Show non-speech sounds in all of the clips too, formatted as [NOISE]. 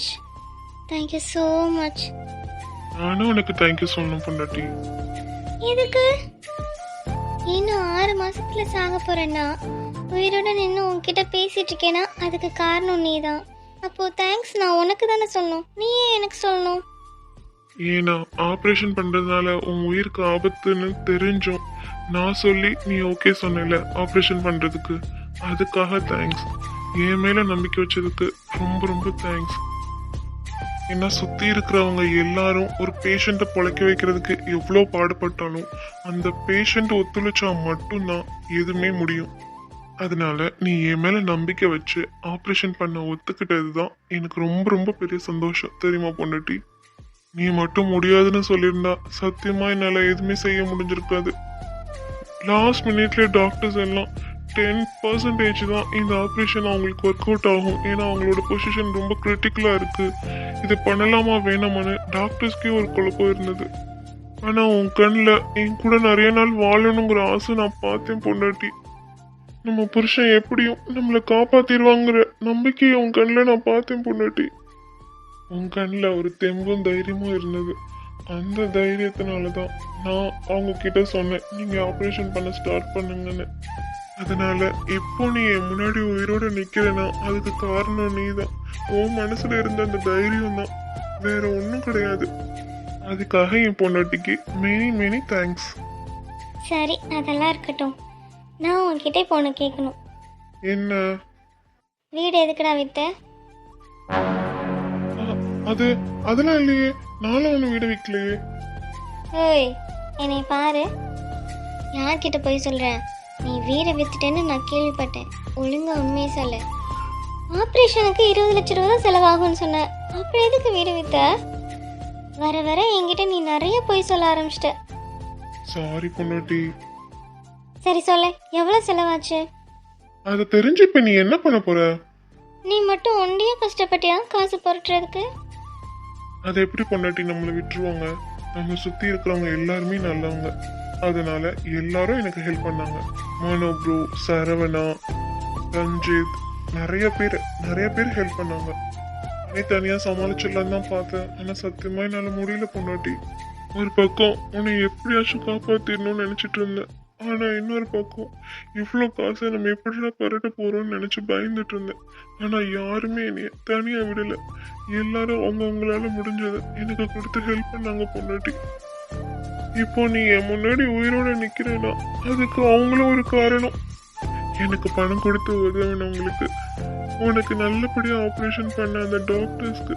Much thank you so much நானும் உனக்கு thank you சொல்லணும் பொண்டாட்டி. எதுக்கு? இன்னும் ஆறு மாசத்துல சாக போறேன்னா உயிரோட நின்று உன்கிட்ட பேசிட்டு இருக்கேனா அதுக்கு காரணம் நீதான். அப்போ தேங்க்ஸ் நான் உனக்கு தானே சொல்லணும். நீ ஏன் எனக்கு சொல்லணும்? ஏன்னா ஆப்ரேஷன் பண்றதுனால உன் உயிருக்கு ஆபத்துன்னு தெரிஞ்சும். நான் சொல்லி நீ ஓகே சொன்னல ஆப்ரேஷன் பண்றதுக்கு. அதுக்காக தேங்க்ஸ் என் மேல நம்பிக்கை வச்சதுக்கு ரொம்ப ரொம்ப தேங்க்ஸ் என்ன சுத்தி இருக்கிறவங்க எல்லாரும் ஒரு பேஷண்ட்டை பொழைக்க வைக்கிறதுக்கு எவ்வளோ பாடுபட்டாலும் அந்த பேஷண்ட் ஒத்துழைச்சா மட்டும்தான் எதுவுமே முடியும். அதனால நீ என் மேலே நம்பிக்கை வச்சு ஆப்ரேஷன் பண்ண ஒத்துக்கிட்டது தான் எனக்கு ரொம்ப ரொம்ப பெரிய சந்தோஷம். தெரியுமா பொண்டாட்டி? நீ மட்டும் முடியாதுன்னு சொல்லியிருந்தா சத்தியமா என்னால் எதுவுமே செய்ய முடிஞ்சிருக்காது. லாஸ்ட் மினிட்ல டாக்டர்ஸ் எல்லாம் டென் பர்சன்டேஜ் தான் இந்த ஆப்ரேஷன் அவங்களுக்கு ஒர்க் அவுட் ஆகும். ஏன்னா அவங்களோட பொசிஷன் ரொம்ப கிரிட்டிக்கலாக இருக்குது இது பண்ணலாமா வேணாமான்னு டாக்டர்ஸ்க்கே ஒரு குழப்பம் இருந்தது. ஆனால் உன் கண்ணில் என் கூட நிறைய நாள் வாழணுங்கிற ஆசை நான் பார்த்தேன் பொண்டாட்டி. நம்ம புருஷன் எப்படியும் நம்மளை காப்பாற்றிடுவாங்கிற நம்பிக்கையை உன் கண்ணில் நான் பார்த்தேன் பொண்டாட்டி. உன் கண்ணில் ஒரு தெம்பும் தைரியமும் இருந்தது. அந்த தைரியத்தினால தான் நான் அவங்க கிட்ட சொன்னேன் நீங்கள் ஆப்ரேஷன் பண்ண ஸ்டார்ட் பண்ணுங்கன்னு. அதனால இப்போ நீ என் முன்னாடி உயிரோட நிக்கிறேன்னா அதுக்கு காரணம் நீ தான் உன் மனசுல இருந்த அந்த தைரியம் தான் வேற ஒன்றும் கிடையாது. அதுக்காக என் பொண்டாட்டிக்கு மெனி மெனி தேங்க்ஸ் சரி அதெல்லாம் இருக்கட்டும். நான் உன்கிட்ட இப்போ ஒன்று கேட்கணும் என்ன? வீடு எதுக்குடா வித்த? அது அதெல்லாம் இல்லையே. நானும் ஒன்று வீடு வைக்கலையே. ஏய் என்னை பாரு. யார்கிட்ட போய் சொல்கிறேன் நீ வீடை வித்துட்டேன்னு நான் கேள்விப்பட்டேன். ஒழுங்கா உண்மையை சொல்லு. ஆப்ரேஷனுக்கு இருபது லட்ச ரூபா தான் செலவாகும்னு சொன்னேன் அப்புறம் எதுக்கு வீடு வித்த? வர வர என்கிட்ட நீ நிறைய போய் சொல்ல ஆரம்பிச்சிட்ட. சாரி பொண்டாட்டி. சரி சொல்ல எவ்வளோ செலவாச்சு? அதை தெரிஞ்சு இப்ப நீ என்ன பண்ண போற? நீ மட்டும் ஒண்டியா கஷ்டப்பட்டியா காசு புரட்டுறதுக்கு? அதை எப்படி பொண்டாட்டி நம்மளை விட்டுருவாங்க? நம்ம சுத்தி இருக்கிறவங்க எல்லாருமே நல்லவங்க. அதனால எல்லாரும் எனக்கு ஹெல்ப் பண்ணாங்க. மனோ ப்ரோ சரவணா ரஞ்சித் நிறைய பேர் நிறைய பேர் ஹெல்ப் பண்ணாங்க. நீ தனியாக சமாளிச்சிடலாம் தான் பார்த்தேன். ஆனால் சத்தியமாக என்னால் முடியல பொண்டாட்டி. ஒரு பக்கம் உன்னை எப்படியாச்சும் காப்பாற்றிடணும்னு நினச்சிட்டு இருந்தேன். ஆனால் இன்னொரு பக்கம் இவ்வளோ காசை நம்ம எப்படிலாம் பரட்ட போகிறோம்னு நினச்சி பயந்துட்டு இருந்தேன். ஆனால் யாருமே என்னைய தனியாக விடலை. எல்லாரும் அவங்கவுங்களால முடிஞ்சதை எனக்கு கொடுத்து ஹெல்ப் பண்ணாங்க பொண்டாட்டி. இப்போ நீ என் முன்னாடி உயிரோட நிக்கிறேன்னா அதுக்கு அவங்களும் ஒரு காரணம். எனக்கு பணம் கொடுத்து உதவினவங்களுக்கு உனக்கு நல்லபடியா ஆப்ரேஷன் பண்ண அந்த டாக்டர்ஸ்க்கு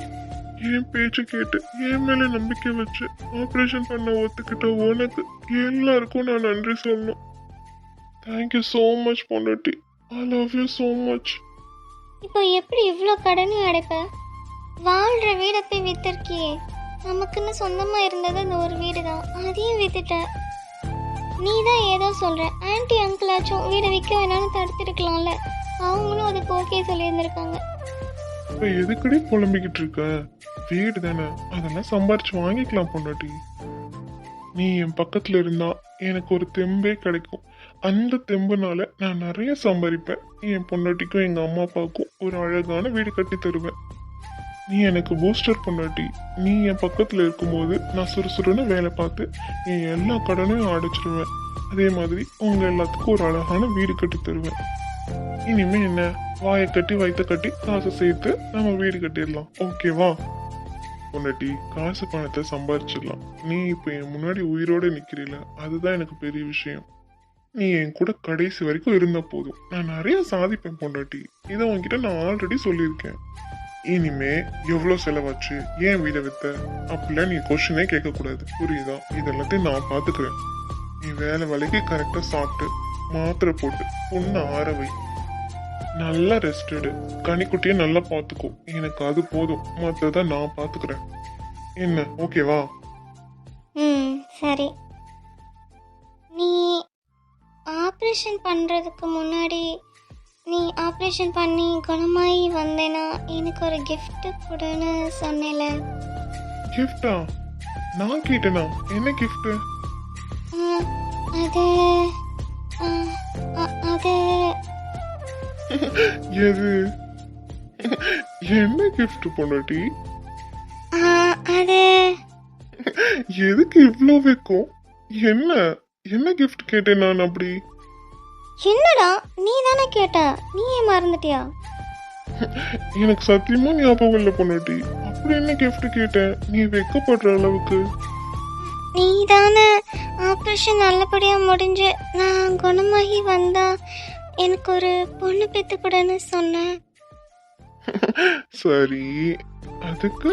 என் பேச்சு கேட்டு என் மேல நம்பிக்கை வச்சு ஆப்ரேஷன் பண்ண ஒத்துக்கிட்ட உனக்கு எல்லாருக்கும் நான் நன்றி சொல்லணும். தேங்க்யூ ஸோ மச் பொண்டாட்டி. I love you so much இப்போ எப்படி இவ்வளோ கடனை அடைப்ப? வாழ்கிற வீடை போய் வித்திருக்கியே. நமக்குன்னு சொந்தமாக இருந்தது அந்த ஒரு வீடு தான் அதையும் வித்துட்ட நீ தான் ஏதோ சொல்கிற ஆன்ட்டி அங்கிளாச்சும் வீடை விற்க வேணாம்னு தடுத்துருக்கலாம்ல. அவங்களும் அதுக்கு ஓகே சொல்லியிருந்திருக்காங்க. இப்போ எதுக்கடி புலம்பிக்கிட்டு இருக்க? வீடு தானே. அதெல்லாம் சம்பாரிச்சு வாங்கிக்கலாம் பொண்டாட்டி. நீ என் பக்கத்தில் இருந்தா எனக்கு ஒரு தெம்பே கிடைக்கும். அந்த தெம்புனால நான் நிறைய சம்பாதிப்பேன். என் பொண்டாட்டிக்கும் எங்கள் அம்மா அப்பாவுக்கும் ஒரு அழகான வீடு கட்டி தருவேன். நீ எனக்கு பூஸ்டர் பொண்டாட்டி. நீ என் பக்கத்தில் இருக்கும்போது நான் சுறுசுறுன்னு வேலை பார்த்து என் எல்லா கடனையும் அடைச்சிருவேன். அதே மாதிரி உங்கள் எல்லாத்துக்கும் ஒரு அழகான வீடு கட்டி தருவேன். இனிமே என்ன? வாயை கட்டி வயிற்ற கட்டி காசை சேர்த்து நம்ம வீடு கட்டிடலாம். ஓகேவா பொண்டாட்டி காசு பணத்தை சம்பாரிச்சிடலாம். நீ இப்போ என் முன்னாடி உயிரோடு நிற்கிறீல அதுதான் எனக்கு பெரிய விஷயம். நீ என் கூட கடைசி வரைக்கும் இருந்தால் போதும். நான் நிறைய சாதிப்பேன் பொண்டாட்டி. இதை உன்கிட்ட நான் ஆல்ரெடி சொல்லியிருக்கேன். இனிமே எவ்வளோ செலவாச்சு? ஏன் வீடை வித்த? அப்படிலாம் நீ கொஸ்டினே கேட்கக்கூடாது. புரியுதா? இதெல்லாத்தையும் நான் பார்த்துக்கிறேன். நீ வேலை வேலைக்கு கரெக்டாக சாப்பிட்டு மாத்திரை போட்டு பொண்ணு ஆற வை. நல்லா ரெஸ்ட் எடு. கனிக்குட்டியை நல்லா பார்த்துக்கோ. எனக்கு அது போதும். மற்றதை நான் பார்த்துக்கிறேன். என்ன? ஓகேவா ம் சரி. நீ ஆப்ரேஷன் பண்ணுறதுக்கு முன்னாடி நீ ஆப்ரேஷன் பண்ணி குணமாயி வந்தேன்னா எனக்கு ஒரு gift கொடுன்னு சொன்னேல. கிஃப்டா நான் கேட்டேனா? என்ன ஆ, அது அது. [LAUGHS] எது? என்ன gift பொண்டாட்டி? ஆ, அது. எதுக்கு இவ்வளோ வைக்கும்? என்ன? என்ன gift கேட்டேன் நான் அப்படி? என்னடா நீ தானே கேட்ட? நீ ஏன் மறந்துட்டியா? எனக்கு சத்தியமா ஞாபகம் இல்லை பொண்டாட்டி. அப்படி என்ன gift கேட்டேன் நீ வெக்கப்படுற அளவுக்கு. நீ தானே ஆப்ரேஷன் நல்லபடியாக முடிஞ்சு நான் குணமாகி வந்தா எனக்கு ஒரு பொண்ணு பெற்று கூடன்னு சொன்னேன் சரி அதுக்கு?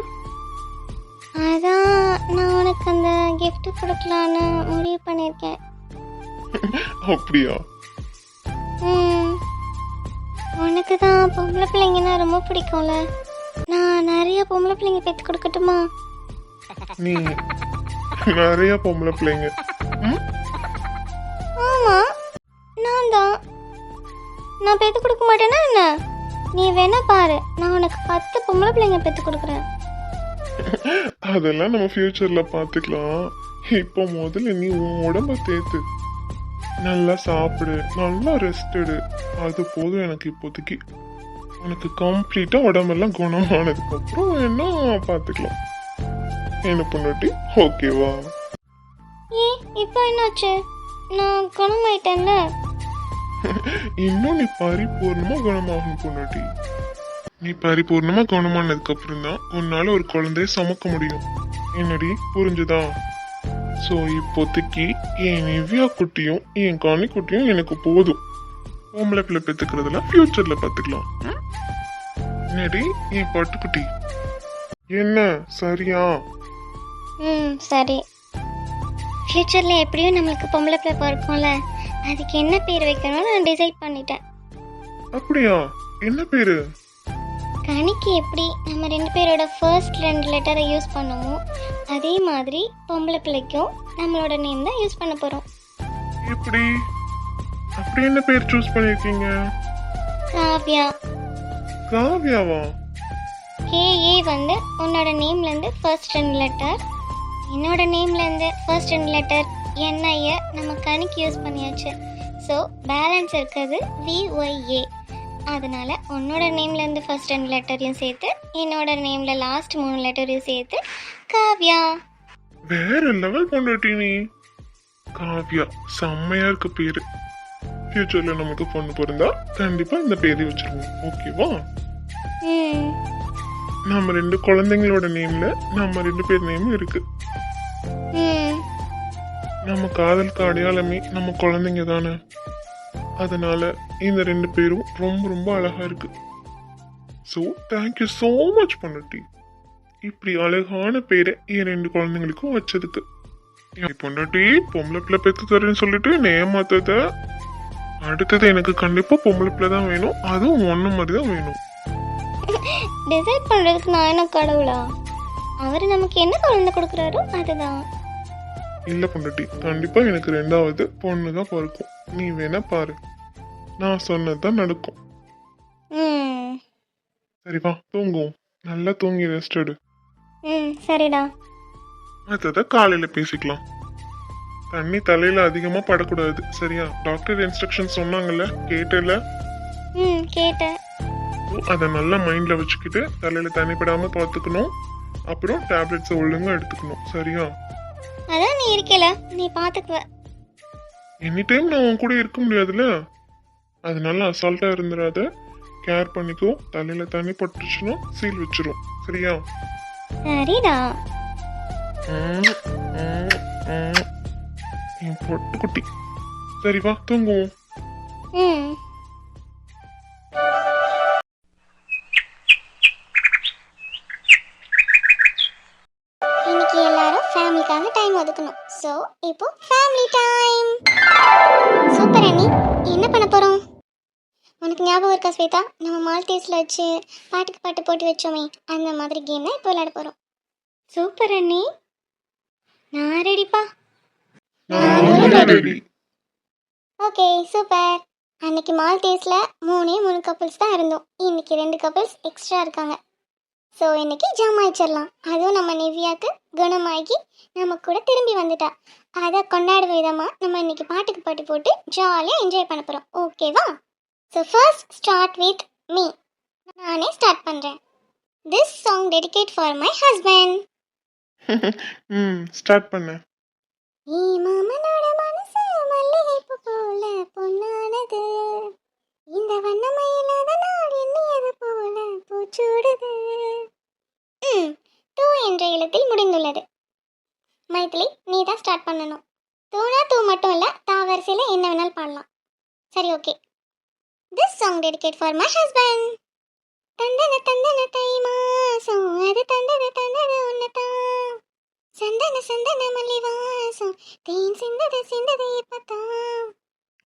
அதான் நான் உனக்கு அந்த gift கொடுக்கலான்னு முடிவு பண்ணியிருக்கேன். அப்படியா? உனக்கு தான் பொம்பளை பிள்ளைங்கன்னா ரொம்ப பிடிக்கும்ல. நான் நிறைய பொம்பளை பிள்ளைங்க பெற்று கொடுக்கட்டுமா? நீ நிறைய பொம்பளை பிள்ளைங்க. ம்? ஆமாம் நான் தான். நான் பெற்று கொடுக்க மாட்டேன்னா என்ன? நீ வேணா பாரு நான் உனக்கு பத்து பொம்பளை பிள்ளைங்க பெற்று கொடுக்குறேன். அதெல்லாம் நம்ம ஃபியூச்சர்ல பார்த்துக்கலாம் இப்போ முதல்ல நீ உன் உடம்ப தேத்து. நல்லா சாப்பிடு நல்லா ரெஸ்ட் எடு. அது போதும் எனக்கு இப்போதைக்கு. உனக்கு கம்ப்ளீட்டா உடம்பெல்லாம் குணமானதுக்கு அப்புறம் வேணா பார்த்துக்கலாம். என்ன பொண்ணுட்டி ஓகேவா ஏ இப்போ என்னாச்சு? நான் குணமாயிட்டேன்ல. இன்னும் நீ பரிபூர்ணமா குணமாகணும் பொண்ணுட்டி நீ பரிபூர்ணமா குணமானதுக்கு அப்புறம் தான் உன்னால ஒரு குழந்தைய சுமக்க முடியும். என்னடி? புரிஞ்சுதா? ஸோ இப்போதைக்கு என் நிவ்யா குட்டியும் என் காணி குட்டியும் எனக்கு போதும். பொம்பளை பிள்ளை பெற்றுக்கிறதுல ஃபியூச்சர்ல பார்த்துக்கலாம்? என்னடி என் பட்டுக்குட்டி என்ன சரியா? ம் சரி. ஃப்யூச்சரில் எப்படியும் நம்மளுக்கு பொம்பளை பிள்ளை பிறக்கும்ல அதுக்கு என்ன பேர் வைக்கணும்னு நான் டிசைட் பண்ணிட்டேன். அப்படியா? என்ன பேரு? கணிக்கு எப்படி நம்ம ரெண்டு பேரோட ஃபர்ஸ்ட் ரெண்டு லெட்டரை யூஸ் பண்ணுமோ அதே மாதிரி பொம்பளை பிள்ளைக்கும் நம்மளோட நேம் தான் யூஸ் பண்ண போகிறோம் எப்படி? அப்படி என்ன பேர் சூஸ் பண்ணிருக்கீங்க? காவ்யா. காவியாவா? கேஏ வந்து உன்னோட நேம்லேருந்து ஃபர்ஸ்ட் ரெண்டு லெட்டர் என்னோட நேம்லேருந்து ஃபர்ஸ்ட் ரெண்டு லெட்டர் என்ஐயை நம்ம கணிக்கு யூஸ் பண்ணியாச்சு. ஸோ பேலன்ஸ் இருக்கிறது விஒய்ஏ அதனால உன்னோட நேம்லேருந்து ஃபர்ஸ்ட் ரெண்டு லெட்டரையும் சேர்த்து என்னோட நேமில் லாஸ்ட் மூணு லெட்டரையும் சேர்த்து காவ்யா. வேற லெவல் கொண்டாட்டி நீ. காவ்யா செம்மையா இருக்கு பேரு. ஃபியூச்சர்ல நமக்கு பொண்ணு பிறந்தா கண்டிப்பா இந்த பேரை வச்சிருவோம். ஓகேவா நம்ம ரெண்டு குழந்தைங்களோட நேம்ல நம்ம ரெண்டு பேர் நேமும் இருக்கு. நம்ம காதலுக்கு அடையாளமே நம்ம குழந்தைங்க தானே? அதனால இந்த ரெண்டு பேரும் ரொம்ப ரொம்ப அழகா இருக்கு. ஸோ தேங்க்யூ ஸோ மச் பொண்டாட்டி. இப்படி அழகான பேரை என் ரெண்டு குழந்தைங்களுக்கும் வச்சதுக்கு. என் பொண்டாட்டி பொம்பளை பிள்ளை பெற்று தரேன்னு சொல்லிட்டு என்னை ஏமாத்தத. அடுத்தது எனக்கு கண்டிப்பா பொம்பளை பிள்ளை தான் வேணும். அதுவும் ஒன்று மாதிரி தான் வேணும். டிசைட் பண்ணுறதுக்கு நான் என்ன கடவுளா? அவர் நமக்கு என்ன குழந்தை கொடுக்குறாரோ அதுதான். இல்ல பொண்டாட்டி. கண்டிப்பா எனக்கு ரெண்டாவது பொண்ணு தான் பிறக்கும். நீ வேணா பாரு. நான் சொன்னது தான் நடக்கும். ம். சரி வா தூங்குவோம். நல்லா தூங்கி ரெஸ்ட் எடு. ம் சரிடா. மற்றதை காலையில பேசிக்கலாம். தண்ணி தலையில அதிகமா படக்கூடாது சரியா? டாக்டர் இன்ஸ்ட்ரக்ஷன் சொன்னாங்கல்ல கேட்டல? ம் கேட்டேன். அதை நல்லா மைண்ட்ல வச்சுக்கிட்டு தலையில தண்ணி படாம பார்த்துக்கணும் அப்புறம் டேப்லெட்ஸை ஒழுங்கா எடுத்துக்கணும் சரியா? அதான் நீ இருக்கல நீ பார்த்துக்குவ எனி டைம் நான் உன் கூட இருக்க முடியாதுல்ல? அதனால அசால்ட்டா இருந்துடாத கேர் பண்ணிக்கோ. தலையில தண்ணி பட்டுச்சுன்னா சீல் வச்சிரும். சரியா? சரிடா. என் பொட்டுக்குட்டி சரி வா தூங்குவோம். ம் ஃபேமிலிக்காக டைம் ஒதுக்கணும். ஸோ இப்போ ஃபேமிலி டைம் சூப்பர் அண்ணி என்ன பண்ண போகிறோம் உனக்கு ஞாபகம் இருக்கா ஸ்வேதா? நம்ம மால்டீஸில் வச்சு பாட்டுக்கு பாட்டு போட்டு வச்சோமே அந்த மாதிரி கேம் தான் இப்போ விளையாட போகிறோம் சூப்பர் அண்ணி நான் ரெடிப்பா ரெடி ஓகே சூப்பர் அன்னைக்கு மால்டேஸில் மூணே மூணு கப்புள்ஸ் தான் இருந்தோம். இன்னைக்கு ரெண்டு கப்புள்ஸ் எக்ஸ்ட்ரா இருக்காங்க. ஸோ இன்னைக்கு ஜாம் ஆயிச்சிடலாம் அதுவும் நம்ம நிவ்யாக்கு குணமாகி நம்ம கூட திரும்பி வந்துட்டா. அதை கொண்டாடும் விதமாக நம்ம இன்னைக்கு பாட்டுக்கு பாட்டு போட்டு ஜாலியாக என்ஜாய் பண்ண போகிறோம் ஓகேவா so first start with me நானே ஸ்டார்ட் பண்ணுறேன் this song dedicate for my husband ம் ஸ்டார்ட் பண்ணு. ஈ மாமனோட மனசு மல்லிகைப்பூ போல பொன்னானது. இந்த வண்ணமயிலாத நாள் எண்ணியது போல பூச்சூடுது. ம் டூ என்ற எழுத்தில் முடிந்துள்ளது. மைத்திலி நீ தான் ஸ்டார்ட் பண்ணணும். தூணா தூ மட்டும் இல்லை தா வரிசையில் என்ன வேணாலும் பாடலாம். சரி okay this song dedicate for my husband தந்தன தந்தன தை மாசம். அது தந்தது தந்தது உன்னதான் சந்தன சந்தன மல்லி வாசம். தேன் சிந்தது சிந்தது இப்பதான்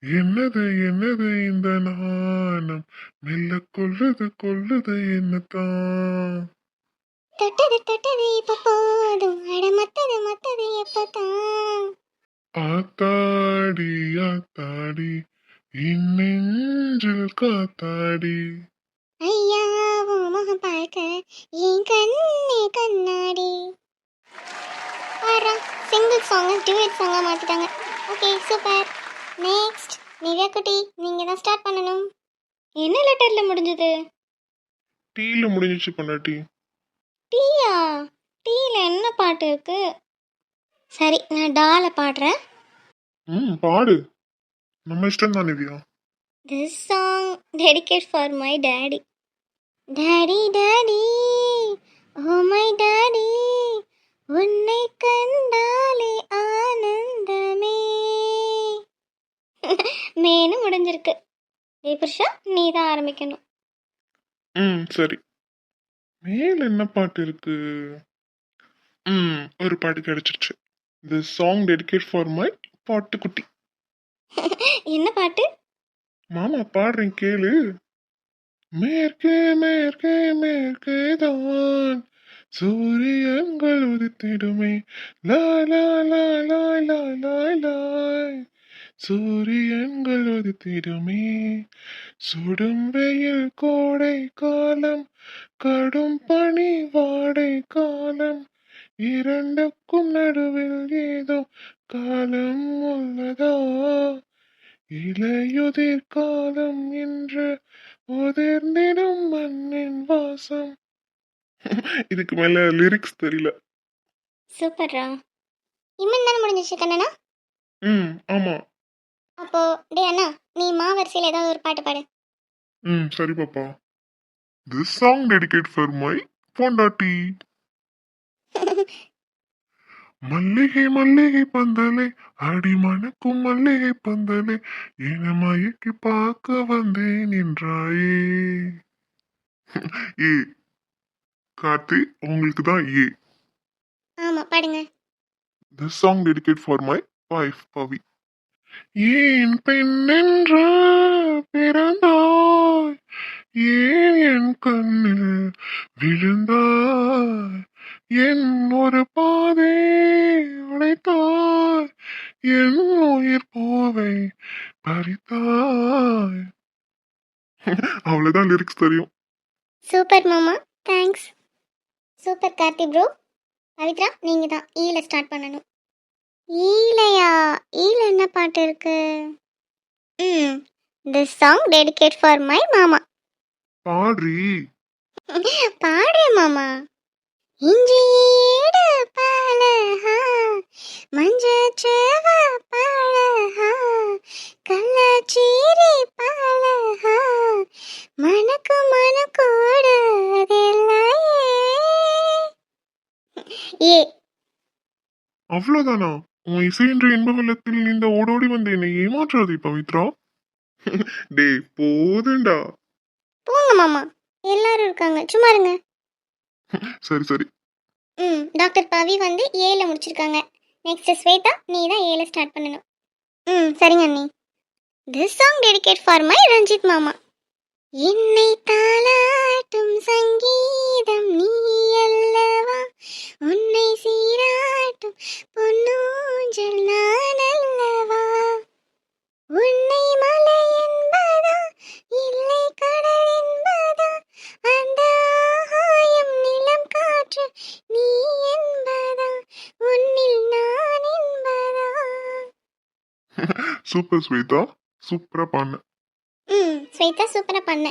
என்னது என்னது இந்த நாணம்? மெல்ல கொள்ளுது கொள்ளுது என்னத்தான்? தொட்டது தொட்டது இப்ப போதும். அட மத்தது மத்தது எப்பதான் ஆத்தாடி ஆத்தாடி இன்னெஞ்சில் காத்தாடி. ஐயா உன் முகம் பார்க்க என் கண்ணே கண்ணாடி. பாரா சிங்கிள் சாங் டியூட் சாங்கா மாத்திட்டாங்க. ஓகே சூப்பர் நிவ்யா குட்டி நீங்க தான் ஸ்டார்ட் பண்ணணும். என்ன லெட்டர்ல முடிஞ்சது? டீல முடிஞ்சிச்சு பொண்டாட்டி. டீயா டீல என்ன பாட்டு இருக்கு? சரி நான் டால பாடுறேன். ம் பாடு. நம்ம இஷ்டம் தான் Nivya. This song dedicate for my daddy daddy daddy oh my daddy உன்னை கண்டாலே ஆனந்தமே மேனு முடிஞ்சிருக்கு. தேபுருஷா நீ தான் ஆரம்பிக்கணும். ம் சரி. மேல என்ன பாட்டு இருக்கு? ம் ஒரு பாட்டு கிடைச்சிருச்சு. The song dedicate for my பாட்டுக்குட்டி. என்ன பாட்டு? மாமா பாடுறேன் கேளு. மேற்கே மேற்கே மேற்கே தான். சூரியன்கள் உதித்திடுமே. லா லா லா லா லா லா லாய். சூரியன்கள் உதித்திடுமே. சுடும் வெயில் கோடை காலம் கடும் பனி வாடை காலம். இரண்டுக்கும் நடுவில் ஏதோ காலம் உள்ளதா? இலையுதிர் காலம் என்று உதிர்ந்திடும் மண்ணின் வாசம். இதுக்கு மேல லிரிக்ஸ் தெரியல. சூப்பர்ரா இம்மன் தானே முடிஞ்சிச்சு கண்ணனா? ம் ஆமா. அப்போ டே அண்ணா நீ மா வரிசையில் ஏதாவது ஒரு பாட்டு பாடு. ம் சரி பாப்பா. This song dedicate for my பொண்டாட்டி. [LAUGHS] மல்லிகை மல்லிகை பந்தலே அடி மணக்கும் மல்லிகை பந்தலே என மயக்கி பார்க்க வந்தேன் என்றாயே. [LAUGHS] ஏ கார்த்தி உங்களுக்கு தான் ஏ. ஆமாம் பாடுங்க. This song dedicate for my wife Pavi. ஏன் பெண் பிறந்தாய்? ஏன் என் கண்ணில் விழுந்தாய்? என் ஒரு பாதை உடைத்தாய்? என் உயிர் போவை பறித்தாய்? அவ்வளவுதான் லிரிக்ஸ் தெரியும். சூப்பர் மாமா thanks super Karthi bro Pavithra நீங்கள் தான் ஈல e ஸ்டார்ட் பண்ணணும். ஈலையா? ஈல என்ன பாட்டு இருக்கு? ம் this song dedicate for my மாமா பாடுறி பாடுறேன் மாமா. இஞ்சி ஈடு பழகா மஞ்சச்சேவ பழகா கள்ளச்சீரி பழகா மனக்கு மனக்கூடு ஏ. அவ்வளவுதானா? உன் இசையின்ற இன்ப வெள்ளத்தில் இந்த ஓடோடி வந்து என்னை ஏமாற்றாதே பவித்ரா. [LAUGHS] டே போதுண்டா போங்க மாமா. எல்லாரும் இருக்காங்க. சும்மா இருங்க. [LAUGHS] சரி சரி. ம் டாக்டர் பவி வந்து ஏல முடிச்சிருக்காங்க. நெக்ஸ்ட் ஸ்வேதா நீ தான் ஏல ஸ்டார்ட் பண்ணணும். ம் சரிங்க அண்ணி. This song dedicate for my Ranjith மாமா. என்னை தாளாட்டும் சங்கீதம் நீ அல்லவா உன்னை சீராட்டும் பொன்னூஞ்சல் நான் அல்லவா உன்னை மலை என்பதா? இல்லை கடல் என்பதா? அந்த ஆகாயம் நிலம் காற்று நீ என்பதா? உன்னில் நான் என்பதா? சூப்பர் ஸ்வேதா சூப்பரா பாடின ம் ஸ்வேதா சூப்பராக பண்ண.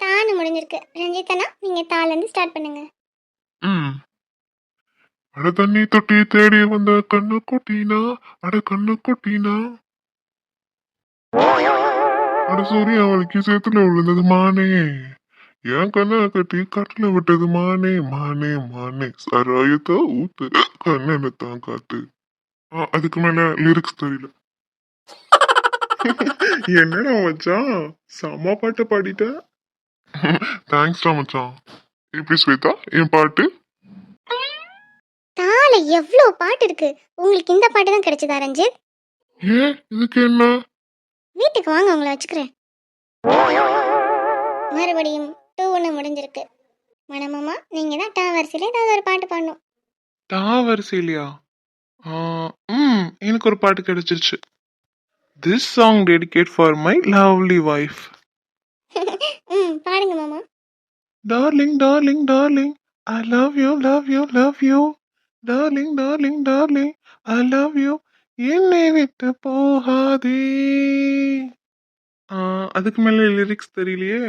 தானு முடிஞ்சிருக்கு. ரஞ்சிதனா நீங்க தால இருந்து ஸ்டார்ட் பண்ணுங்க. ம். அட தண்ணி தொட்டி தேடி வந்த கண்ணு குட்டினா அட கண்ணு குட்டினா. அட சூரிய அவளுக்கு சேத்துல விழுந்தது மானே. என் கண்ணை கட்டி கட்டில விட்டது மானே மானே மானே. சராயத்தா ஊத்து கண்ணனை தான் காத்து. அதுக்கு மேல லிரிக்ஸ் தெரியல. என்னடா மச்சான்? செம்ம பாட்டை பாடிட்ட. தேங்க்ஸ்டா மச்சான். எப்படி ஸ்வேதா? என் பாட்டு? எவ்வளோ பாட்டு இருக்கு? உங்களுக்கு இந்த பாட்டு தான் கிடைச்சதா ரஞ்சித்? ஏன்? இதுக்கு என்ன? வீட்டுக்கு வாங்க உங்களை வச்சுக்கிறேன். மறுபடியும் டூ ஒன்று முடிஞ்சிருக்கு. மனமாமா நீங்க தான் டா வரிசையில் ஏதாவது ஒரு பாட்டு பாடணும். டா வரிசையிலையா? ஆ, ம் எனக்கு ஒரு பாட்டு கிடைச்சிருச்சு. This song dedicate for my lovely wife ம் பாடுங்க மாமா. Darling darling darling I love you love you love you darling darling darling I love you என்னை விட்டு போகாதே. அதுக்கு மேல லிரிக்ஸ் தெரியலையே.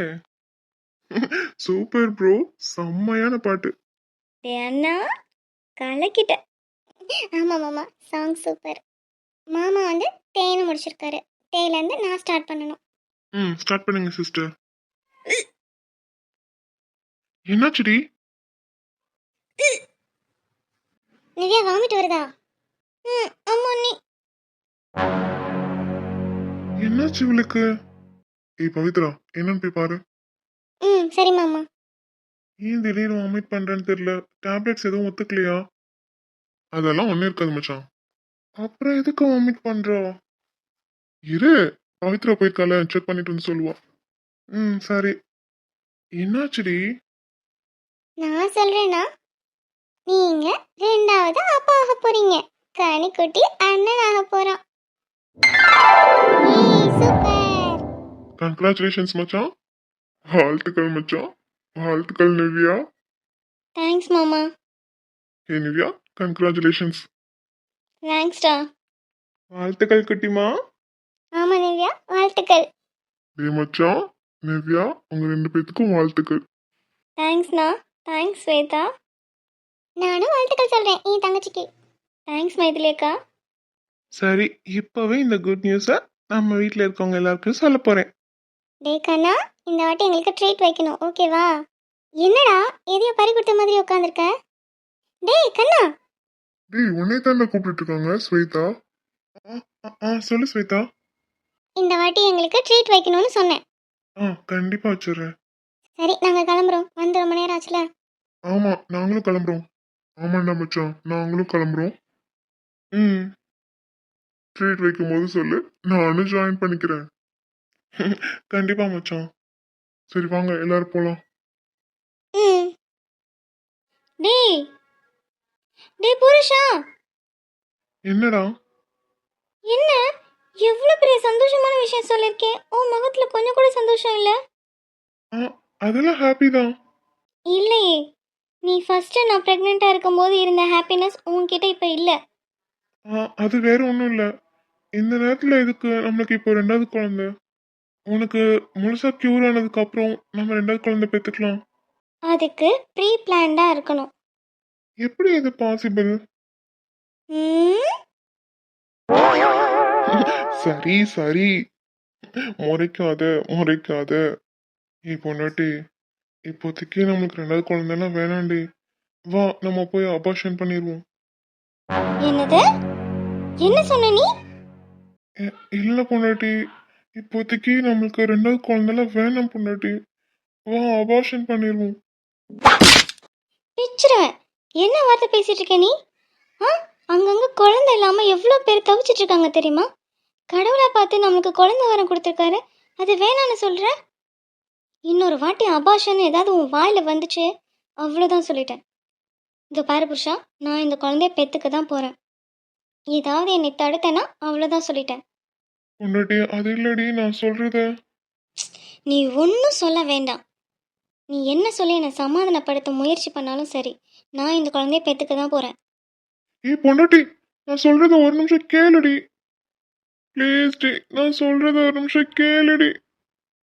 [LAUGHS] சூப்பர் ப்ரோ செம்மையான பாட்டு. அண்ணா கலக்கிட்ட. ஆமா மாமா சாங் சூப்பர் மாமா வந்து தேனு முடிச்சிருக்காரு. தேயிலேருந்து நான் ஸ்டார்ட் பண்ணணும். ம் ஸ்டார்ட் பண்ணுங்க சிஸ்டர் என்னாச்சுடி? [LAUGHS] நிவ்யா வாமிட் வருதா? ம் ஆமா நீ என்னாச்சு இவளுக்கு? ஏய் பவித்ரா என்னன்னு போய் பாரு. ம் சரி மாமா. ஏன் திடீர்னு வாமிட் பண்றேன்னு தெரியல? டேப்லெட்ஸ் எதுவும் ஒத்துக்கலையா? அதெல்லாம் ஒன்றும் இருக்காது மச்சான். அப்புறம் எதுக்கு வாமிட் பண்றா? இரு பவித்ரா போயிருக்கால செக் பண்ணிட்டு வந்து சொல்லுவா. ம் சரி. என்னாச்சுடி? நான் சொல்றேன்னா? நீங்க ரெண்டாவது அப்பா ஆக போறீங்க. கனிக்குட்டி அண்ணன் ஆக போறான். சூப்பர். கங்க்ராச்சுலேஷன்ஸ் மச்சான். வாழ்த்துக்கள் மச்சான். வாழ்த்துக்கள் நிவ்யா. தேங்க்ஸ் மாமா. ஏ நிவ்யா கங்க்ராச்சுலேஷன்ஸ் தேங்க்ஸ்டா வாழ்த்துக்கள் குட்டிமா. ஆமா நிவ்யா வாழ்த்துக்கள். டே மச்சான் நிவ்யா உங்க ரெண்டு பேத்துக்கும் வாழ்த்துக்கள். தேங்க்ஸ்ண்ணா தேங்க்ஸ் ஸ்வேதா. நானும் வாழ்த்துக்கள் சொல்றேன். என் தங்கச்சிக்கு? தேங்க்ஸ் மைதிலி அக்கா சரி இப்பவே இந்த குட் நியூஸை நம்ம வீட்டில் இருக்கவங்க எல்லாருக்கும் சொல்ல போறேன். டே கண்ணா இந்த வாட்டி எங்களுக்கு ட்ரீட் வைக்கணும். ஓகேவா என்னடா எதையோ பறி கொடுத்த மாதிரி உட்காந்துருக்க டேய் கண்ணா. டேய் உன்னை தானே கூப்பிட்டு இருக்காங்க ஸ்வேதா. ஆ, ஆ, ஆ சொல்லு ஸ்வேதா. இந்த வாட்டி எங்களுக்கு ட்ரீட் வைக்கணும்னு சொன்னேன். ஆ கண்டிப்பா வச்சிடுறேன். சரி நாங்கள் கிளம்புறோம். வந்து ரொம்ப நேரம் ஆச்சுல. ஆமா நாங்களும் கிளம்புறோம். ஆமாண்டா மச்சான் நாங்களும் கிளம்புறோம். ம். ட்ரீட் வைக்கும் போது சொல்லு நானும் ஜாயின் பண்ணிக்கிறேன். கண்டிப்பா மச்சான். சரி வாங்க எல்லாரும் போலாம். ம். டேய். டேய் புருஷா. என்னடா? என்ன? எவ்வளோ பெரிய சந்தோஷமான விஷயம் சொல்லியிருக்கேன். உன் முகத்தில் கொஞ்சம் கூட சந்தோஷம் இல்லை? ஆ அதெல்லாம் ஹாப்பி தான். இல்லையே. நீ ஃபஸ்ட்டு நான் ப்ரெக்னெண்ட்டாக இருக்கும்போது இருந்த ஹாப்பினஸ் உன்கிட்ட இப்போ இல்லை. அது வேற ஒன்றும் இல்லை. இந்த நேரத்தில் இதுக்கு நம்மளுக்கு இப்போ ரெண்டாவது குழந்தை? உனக்கு முழுசா க்யூர் ஆனதுக்கு அப்புறம் நம்ம ரெண்டாவது குழந்தை பெற்றுக்கலாம். அதுக்கு ப்ரீ பிளான்டாக இருக்கணும். எப்படி இது பாசிபிள் சரி சரி. முறைக்காத முறைக்காத. ஏ பொண்டாட்டி. இப்போதைக்கு நம்மளுக்கு ரெண்டாவது குழந்தைலாம் வேணாண்டி. வா நம்ம போய் அபார்ஷன் பண்ணிடுவோம் என்னது? என்ன சொன்ன நீ? இல்ல பொண்டாட்டி. இப்போதைக்கு நம்மளுக்கு ரெண்டாவது குழந்தைலாம் வேணாம் பொண்டாட்டி. வா அபார்ஷன் பண்ணிடுவோம் பிச்சிருவேன் என்ன வார்த்தை பேசிட்டு இருக்க நீ? ஆ? அங்கங்க குழந்தை இல்லாம எவ்வளோ பேர் தவிச்சிட்டு இருக்காங்க தெரியுமா? கடவுளை பார்த்து நம்மளுக்கு குழந்தை வரம் கொடுத்துருக்காரு. அது வேணான்னு சொல்ற? இன்னொரு வாட்டி அபாஷன் ஏதாவது உன் வாயில வந்துச்சு அவ்வளோதான் சொல்லிட்டேன். இந்த பாரு புருஷா நான் இந்த குழந்தைய பெத்துக்க தான் போறேன். ஏதாவது என்னை தடுத்தேன்னா அவ்வளோதான் சொல்லிட்டேன். பொண்டாட்டி அது இல்லடி நான் சொல்றத. நீ ஒன்றும் சொல்ல வேண்டாம். நீ என்ன சொல்லி என்னை சமாதானப்படுத்த முயற்சி பண்ணாலும் சரி நான் இந்த குழந்தைய பெத்துக்க தான் போறேன். ஏய் பொண்டாட்டி நான் சொல்றத ஒரு நிமிஷம் கேளுடி. ப்ளீஸ் டி நான் சொல்றத ஒரு நிமிஷம் கேளுடி.